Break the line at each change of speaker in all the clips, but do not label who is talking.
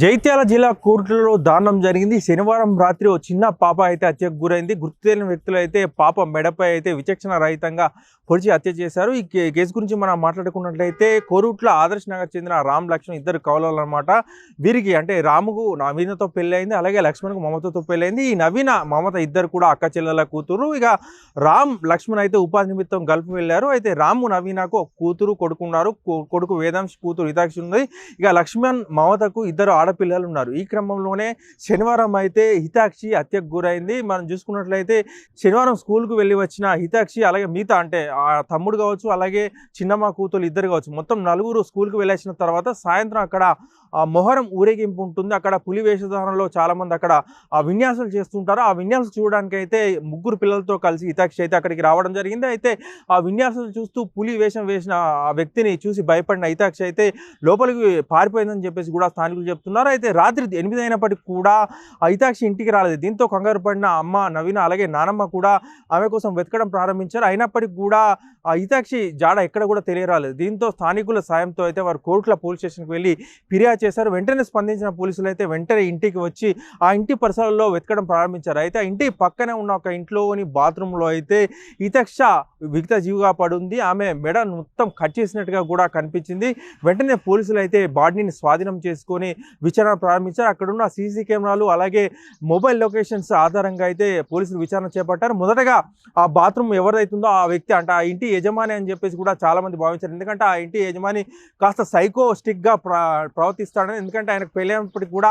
జైత్యాల జిల్లా కోర్టులో దారుణం జరిగింది. శనివారం రాత్రి ఓ చిన్న పాప అయితే హత్యకు గురైంది. గుర్తు తెలియని వ్యక్తులు అయితే పాప మెడపై అయితే విచక్షణ రహితంగా పొడిచి హత్య చేశారు. ఈ కేసు గురించి మనం మాట్లాడుకున్నట్లయితే కోరుట్ల ఆదర్శ్ నగర్ చెందిన రామ్ లక్ష్మణ్ ఇద్దరు కవలలు వీరికి అంటే రాముకు నవీనతో పెళ్ళైంది అలాగే లక్ష్మణ్కు మమతతో పెళ్ళైంది ఈ నవీన మమత ఇద్దరు కూడా అక్క చెల్లెల కూతురు. ఇక రామ్ లక్ష్మణ్ అయితే ఉపాధి నిమిత్తం గల్ఫ్ వెళ్ళారు. అయితే రాము నవీనకు కూతురు కొడుకున్నారు. కొ- కొడుకు వేదాంశ్ కూతురు హితాక్షి ఉంది. ఇక లక్ష్మణ్ మమతకు ఇద్దరు ఆడపిల్లలు ఉన్నారు. ఈ క్రమంలోనే శనివారం అయితే హితాక్షి హత్యకు గురైంది. మనం చూసుకున్నట్లయితే శనివారం స్కూల్కు వెళ్ళి వచ్చిన హితాక్షి అలాగే మిగతా అంటే తమ్ముడు కావచ్చు అలాగే చిన్నమ్మ కూతురు ఇద్దరు కావచ్చు మొత్తం నలుగురు స్కూల్కి వెళ్ళేసిన తర్వాత సాయంత్రం అక్కడ మొహరం ఊరేగింపు ఉంటుంది. అక్కడ పులి వేషధారణలో చాలామంది అక్కడ ఆ విన్యాసాలు చేస్తుంటారు. ఆ విన్యాసాలు చూడడానికి అయితే ముగ్గురు పిల్లలతో కలిసి హితాక్షి అయితే అక్కడికి రావడం జరిగింది. అయితే ఆ విన్యాసాలు చూస్తూ పులి వేషం వేసిన ఆ వ్యక్తిని చూసి భయపడిన హితాక్షి అయితే లోపలికి పారిపోయిందని చెప్పేసి కూడా స్థానికులు చెప్తున్నారు. అయితే రాత్రి ఎనిమిది అయినప్పటికీ కూడా ఆ హితాక్షి ఇంటికి రాలేదు. దీంతో కంగారు పడిన అమ్మ నవీన అలాగే నానమ్మ కూడా ఆమె కోసం వెతకడం ప్రారంభించారు. అయినప్పటికీ కూడా ఆ హితాక్షి జాడ ఎక్కడ కూడా తెలియరాలేదు. దీంతో స్థానికుల సాయంతో అయితే వారు కోర్టుల పోలీస్ స్టేషన్కి వెళ్ళి ఫిర్యాదు చేశారు. వెంటనే స్పందించిన పోలీసులు అయితే వెంటనే ఇంటికి వచ్చి ఆ ఇంటి పరిసరాల్లో వెతకడం ప్రారంభించారు. అయితే ఆ ఇంటి పక్కనే ఉన్న ఒక ఇంట్లోని బాత్రూంలో అయితే ఇతక్ష విగత జీవిగా పడుంది ఆమె మెడ మొత్తం కట్ చేసినట్టుగా కూడా కనిపించింది. వెంటనే పోలీసులు అయితే బాడీని స్వాధీనం చేసుకొని విచారణ ప్రారంభించారు. అక్కడున్న సీసీ కెమెరాలు అలాగే మొబైల్ లొకేషన్స్ ఆధారంగా అయితే పోలీసులు విచారణ చేపట్టారు. మొదటగా ఆ బాత్రూమ్ ఎవరైతుందో ఆ వ్యక్తి అంటే ఆ ఇంటి యజమాని అని చెప్పేసి కూడా చాలామంది భావించారు. ఎందుకంటే ఆ ఇంటి యజమాని కాస్త సైకో స్టిక్గా ప్ర ఇస్తాడని ఎందుకంటే ఆయనకు పెళ్ళైనప్పటికీ కూడా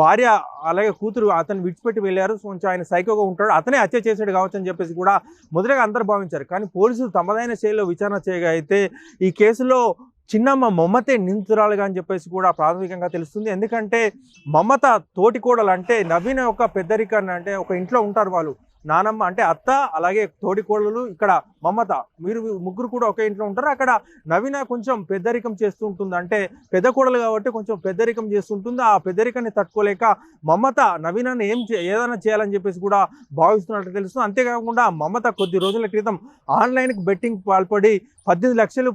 భార్య అలాగే కూతురు అతను విడిచిపెట్టి వెళ్ళారు. కొంచెం ఆయన సైకోగా ఉంటాడు. అతనే హత్య చేశాడు కావచ్చు అని చెప్పేసి కూడా మొదటగా అందరు భావించారు. కానీ పోలీసులు తమదైన శైలిలో విచారణ చేయగా అయితే ఈ కేసులో చిన్నమ్మ మమతే నిందితురాలుగా అని చెప్పేసి కూడా ప్రాథమికంగా తెలుస్తుంది. ఎందుకంటే మమత తోటికోడలు అంటే నవీన యొక్క పెద్దరికాన్ని అంటే ఒక ఇంట్లో ఉంటారు వాళ్ళు. నానమ్మ అంటే అత్త అలాగే తోడి కోడలు ఇక్కడ మమత మీరు ముగ్గురు కూడా ఒకే ఇంట్లో ఉంటారు? అక్కడ నవీన కొంచెం పెద్దరికం చేస్తూ ఉంటుంది. అంటే పెద్ద కోడలు కాబట్టి కొంచెం పెద్దరికం చేస్తుంటుంది ఆ పెద్దరికాన్ని తట్టుకోలేక మమత నవీనాన్ని ఏం ఏదైనా చేయాలని చెప్పేసి కూడా భావిస్తున్నట్టు తెలుస్తుంది. అంతేకాకుండా మమత కొద్ది రోజుల క్రితం ఆన్లైన్కి బెట్టింగ్ పాల్పడి పద్దెనిమిది లక్షలు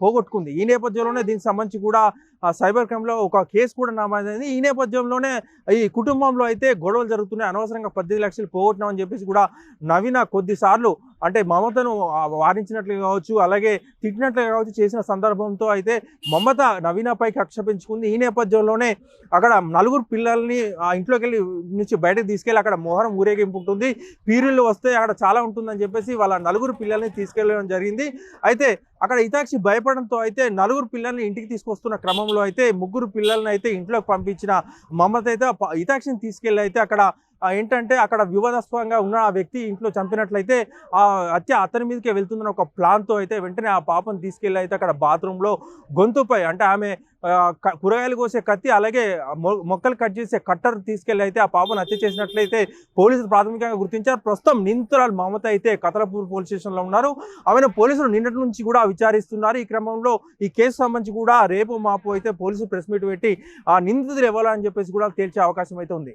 పోగొట్టుకుంది. ఈ నేపథ్యంలోనే దీనికి సంబంధించి కూడా ఆ సైబర్ క్రైమ్లో ఒక కేసు కూడా నమోదైంది. ఈ నేపథ్యంలోనే ఈ కుటుంబంలో అయితే గొడవలు జరుగుతున్నాయి. అనవసరంగా పద్దెనిమిది లక్షలు పోగొట్టినామని చెప్పేసి కూడా నవీన కొద్దిసార్లు అంటే మమతను వారించినట్లు కావచ్చు అలాగే తిట్టినట్లు కావచ్చు చేసిన సందర్భంతో అయితే మమత నవీనపై కక్ష పెంచుకుంది ఈ నేపథ్యంలోనే అక్కడ నలుగురు పిల్లల్ని ఆ ఇంట్లోకి వెళ్ళి నుంచి బయటకు తీసుకెళ్ళి అక్కడ మోహరం ఊరేగింపు ఉంటుంది పీరులు వస్తే అక్కడ చాలా ఉంటుందని చెప్పేసి వాళ్ళ నలుగురు పిల్లల్ని తీసుకెళ్ళడం జరిగింది. అయితే అక్కడ హితాక్షి భయపడంతో అయితే నలుగురు పిల్లల్ని ఇంటికి తీసుకొస్తున్న క్రమంలో అయితే ముగ్గురు పిల్లల్ని అయితే ఇంట్లోకి పంపించిన మమత అయితే ఇతాక్షిని ప- హితాక్షిని తీసుకెళ్ళి అయితే అక్కడ ఏంటంటే అక్కడ వివాదాస్పదంగా ఉన్న ఆ వ్యక్తి ఇంట్లో చంపినట్లయితే ఆ హత్య అతని మీదకే వెళ్తుందని ఒక ప్లాన్తో అయితే వెంటనే ఆ పాపను తీసుకెళ్ళి అయితే అక్కడ బాత్రూంలో గొంతుపై అంటే ఆమె కూరగాయలు కోసే కత్తి అలాగే మొ- మొక్కలు కట్ చేసే కట్టర్ తీసుకెళ్ళి అయితే ఆ పాపను హత్య చేసినట్లయితే పోలీసులు ప్రాథమికంగా గుర్తించారు. ప్రస్తుతం నిందితురాలు మమత అయితే కతలపూర్ పోలీస్ స్టేషన్లో ఉన్నారు. ఆమెను పోలీసులు నిన్నటి నుంచి కూడా విచారిస్తున్నారు. ఈ క్రమంలో ఈ కేసు సంబంధించి కూడా రేపు మాపు అయితే పోలీసులు ప్రెస్ మీట్ పెట్టి ఆ నిందితులు ఇవ్వాలని చెప్పేసి కూడా తేల్చే అవకాశం అయితే ఉంది.